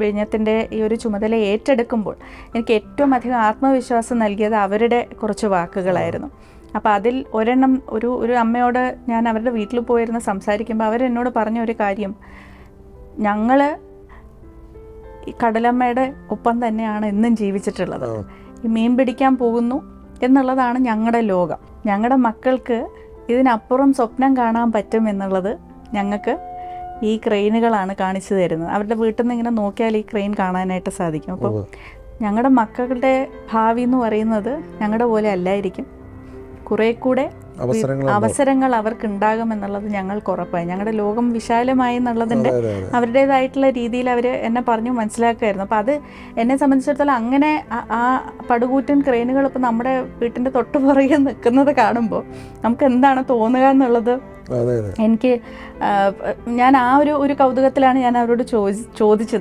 വിഴിഞ്ഞത്തിന്റെ ഈ ഒരു ചുമതല ഏറ്റെടുക്കുമ്പോൾ എനിക്ക് ഏറ്റവും അധികം ആത്മവിശ്വാസം നൽകിയത് അവരുടെ കുറച്ച് വാക്കുകളായിരുന്നു. അപ്പോൾ അതിൽ ഒരെണ്ണം ഒരു ഒരു അമ്മയോട് ഞാൻ അവരുടെ വീട്ടിൽ പോയിരുന്ന് സംസാരിക്കുമ്പോൾ അവരെന്നോട് പറഞ്ഞ ഒരു കാര്യം ഞങ്ങൾ ഈ കടലമ്മയുടെ ഒപ്പം തന്നെയാണ് എന്നും ജീവിച്ചിട്ടുള്ളത്. ഈ മീൻ പിടിക്കാൻ പോകുന്നു എന്നുള്ളതാണ് ഞങ്ങളുടെ ലോകം. ഞങ്ങളുടെ മക്കൾക്ക് ഇതിനപ്പുറം സ്വപ്നം കാണാൻ പറ്റും എന്നുള്ളത് ഞങ്ങൾക്ക് ഈ ക്രെയിനുകളാണ് കാണിച്ചു തരുന്നത്. അവരുടെ വീട്ടിൽ നിന്ന് ഇങ്ങനെ നോക്കിയാൽ ഈ ക്രെയിൻ കാണാനായിട്ട് സാധിക്കും. അപ്പോൾ ഞങ്ങളുടെ മക്കളുടെ ഭാവി എന്ന് പറയുന്നത് ഞങ്ങളുടെ പോലെ അല്ലായിരിക്കും. കുറേ കൂടെ അവസരങ്ങൾ അവർക്ക് ഉണ്ടാകും എന്നുള്ളത് ഞങ്ങൾക്ക് ഉറപ്പായി. ഞങ്ങളുടെ ലോകം വിശാലമായി എന്നുള്ളതിന്റെ. അവരുടേതായിട്ടുള്ള രീതിയിൽ അവർ എന്നെ പറഞ്ഞു മനസ്സിലാക്കുമായിരുന്നു. അപ്പോൾ അത് എന്നെ സംബന്ധിച്ചിടത്തോളം അങ്ങനെ ആ- പടുകൂറ്റൻ ക്രെയിനുകൾ ഇപ്പോൾ നമ്മുടെ വീട്ടിന്റെ തൊട്ട് പുറകെ നിൽക്കുന്നത് കാണുമ്പോൾ നമുക്ക് എന്താണ് തോന്നുക എന്നുള്ളത് എനിക്ക് ഞാൻ ആ ഒരു ഒരു കൗതുകത്തിലാണ് ഞാൻ അവരോട് ചോദി ചോദിച്ചത്.